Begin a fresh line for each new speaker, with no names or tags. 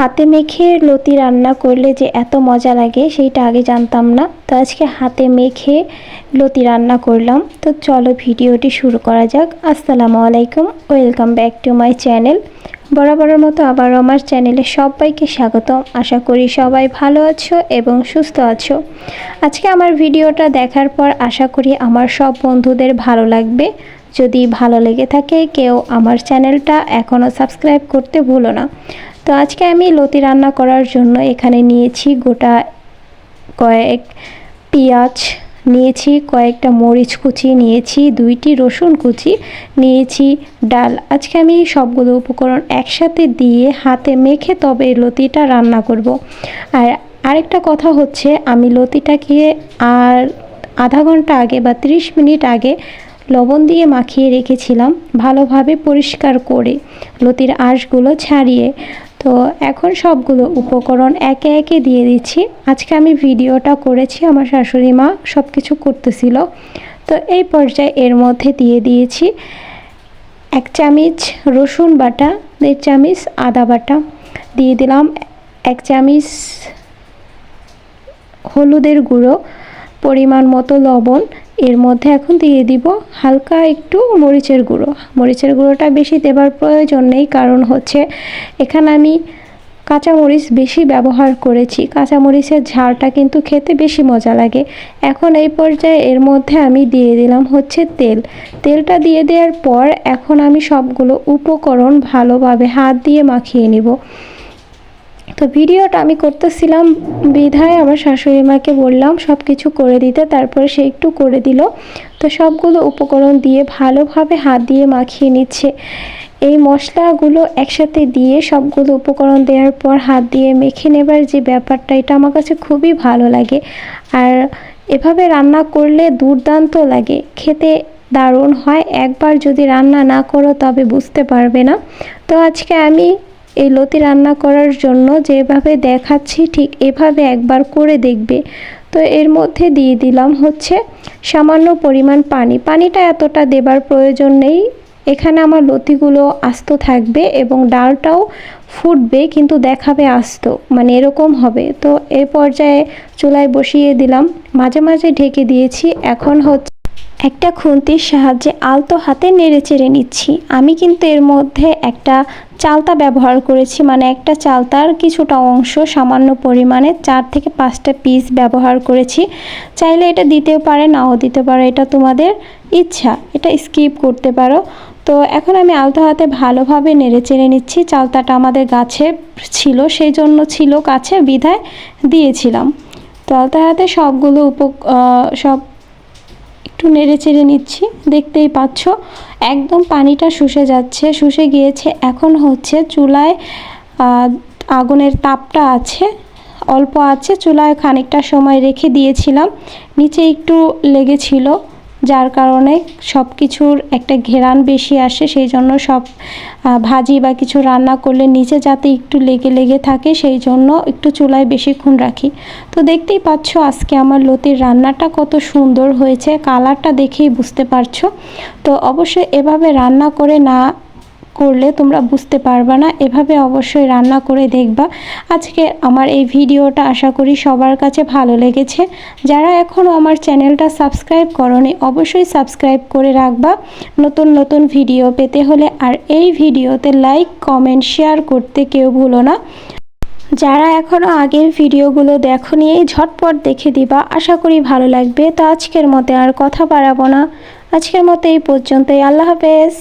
হাতে মেখে লতি রান্না করলে যে এত মজা লাগে, সেইটা আগে জানতাম না। তো আজকে হাতে মেখে লতি রান্না করলাম। তো চলো ভিডিওটি শুরু করা যাক। আসসালামু আলাইকুম, welcome back to my channel. বরাবরের মতো আবারও আমার চ্যানেলে সবাইকে স্বাগতম। আশা করি সবাই ভালো আছো এবং সুস্থ আছো। আজকে আমার ভিডিওটা দেখার পর আশা করি আমার সব বন্ধুদের ভালো লাগবে। যদি ভালো লেগে থাকে, কেউ আমার চ্যানেলটা এখনও সাবস্ক্রাইব করতে ভুলো না। তো আজকে আমি লতি রান্না করার জন্য এখানে নিয়েছি গোটা কয়েক পেঁয়াজ, নিয়েছি কয়েকটা মরিচ কুচি, নিয়েছি দুইটি রসুন কুচি, নিয়েছি ডাল। আজকে আমি সবগুলো উপকরণ একসাথে দিয়ে হাতে মেখে তবে লতিটা রান্না করব। আর আরেকটা কথা হচ্ছে, আমি লতিটাকে আর আধা ঘণ্টা আগে বা 30 মিনিট আগে লবণ দিয়ে মাখিয়ে রেখেছিলাম ভালোভাবে পরিষ্কার করে। লতির আঁশগুলো ছাড়িয়ে তো এখন সবগুলো উপকরণ একে একে দিয়ে দিচ্ছি। আজকে আমি ভিডিওটা করেছি, আমার শাশুড়ি মা সব কিছু করতেছিল। তো এই পর্যায়ে এর মধ্যে দিয়ে দিয়েছি এক চামচ রসুন বাটা, দেড় চামচ আদা বাটা। দিয়ে দিলাম এক চামচ হলুদের গুঁড়ো, পরিমাণ মতো লবণ। এর মধ্যে এখন দিয়ে দিব হালকা একটু মরিচের গুঁড়ো। মরিচের গুঁড়োটা বেশি দেবার প্রয়োজন নেই, কারণ হচ্ছে এখানে আমি কাঁচামরিচ বেশি ব্যবহার করেছি। কাঁচামরিচের ঝালটা কিন্তু খেতে বেশি মজা লাগে। এখন এই পর্যায়ে এর মধ্যে আমি দিয়ে দিলাম হচ্ছে তেল। তেলটা দিয়ে দেওয়ার পর এখন আমি সবগুলো উপকরণ ভালোভাবে হাত দিয়ে মাখিয়ে নিব। তো ভিডিওটা আমি করতেছিলাম, বিধায় আমার শাশুড়ি মাকে বললাম সব কিছু করে দিতে, তারপরে সে একটু করে দিল। তো সবগুলো উপকরণ দিয়ে ভালোভাবে হাত দিয়ে মাখিয়ে নিচ্ছে। এই মশলাগুলো একসাথে দিয়ে সবগুলো উপকরণ দেওয়ার পর হাত দিয়ে মেখে নেবার যে ব্যাপারটা, এটা আমার কাছে খুবই ভালো লাগে। আর এভাবে রান্না করলে দুর্দান্ত লাগে। খেতে দারুণ হয়। একবার যদি রান্না না করো তবে বুঝতে পারবে না। তো আজকে আমি এই লতি রান্না করার জন্য যেভাবে দেখাচ্ছি ঠিক এভাবে একবার করে দেখবে। তো এর মধ্যে দিয়ে দিলাম হচ্ছে সামান্য পরিমাণ পানি। পানিটা এতটা দেবার প্রয়োজন নেই। এখানে আমার লতিগুলো আস্ত থাকবে এবং ডালটাও ফুটবে কিন্তু দেখাবে আস্ত মানে এরকম হবে। তো এ পর্যায়ে চুলায় বসিয়ে দিলাম। মাঝে মাঝে ঢেকে দিয়েছি। এখন হচ্ছে একটা খুন্তির সাহায্যে আলতো হাতে নেড়ে চেড়ে নিচ্ছি। আমি কিন্তু এর মধ্যে একটা চালতা ব্যবহার করেছি মানে একটা চালতার কিছুটা অংশ সামান্য পরিমাণে চার থেকে পাঁচটা পিস ব্যবহার করেছি। চাইলে এটা দিতেও পারে, নাও দিতে পারে, এটা তোমাদের ইচ্ছা। এটা স্কিপ করতে পারো। তো এখন আমি আলতো হাতে ভালোভাবে নেড়ে চেড়ে নিচ্ছি। চালতাটা আমাদের গাছে ছিল, সেই জন্য ছিল কাছে, বিধায় দিয়েছিলাম। তো আলতো হাতে সবগুলো উপ সব একটু নেড়ে চেড়ে নিচ্ছি, দেখতেই পাচ্ছ। একদম পানিটা শুষে যাচ্ছে, শুষে গিয়েছে। এখন হচ্ছে চুলায় আগুনের তাপটা আছে, অল্প আছে। চুলায় খানিকটা সময় রেখে দিয়েছিলাম। নিচে একটু লেগেছিল। যার কারণে সব কিছুর একটা ঘেরান বেশি আসে সেই জন্য সব ভাজি বা কিছু রান্না করলে নিচে যাতে একটু লেগে লেগে থাকে সেই জন্য একটু চুলায় বেশিক্ষণ রাখি। তো দেখতেই পাচ্ছ আজকে আমার লতির রান্নাটা কত সুন্দর হয়েছে, কালারটা দেখেই বুঝতে পারছ। তো অবশ্যই এভাবে রান্না করে না করলে তোমরা বুঝতে পারবে না। এভাবে অবশ্যই রান্না করে দেখবা। আজকে আমার এই ভিডিওটা আশা করি সবার কাছে ভালো লেগেছে। যারা এখনও আমার চ্যানেলটা সাবস্ক্রাইব করনি, অবশ্যই সাবস্ক্রাইব করে রাখবা। নতুন নতুন ভিডিও পেতে হলে আর এই ভিডিওতে লাইক, কমেন্ট, শেয়ার করতে কেউ ভুলো না। যারা এখনও আগের ভিডিওগুলো দেখো নিয়েই ঝটপট দেখে দিবা। আশা করি ভালো লাগবে। তো আজকের মতে আর কথা বাড়াবো না। আজকের মতো এই পর্যন্তই। আল্লাহ হাফেজ।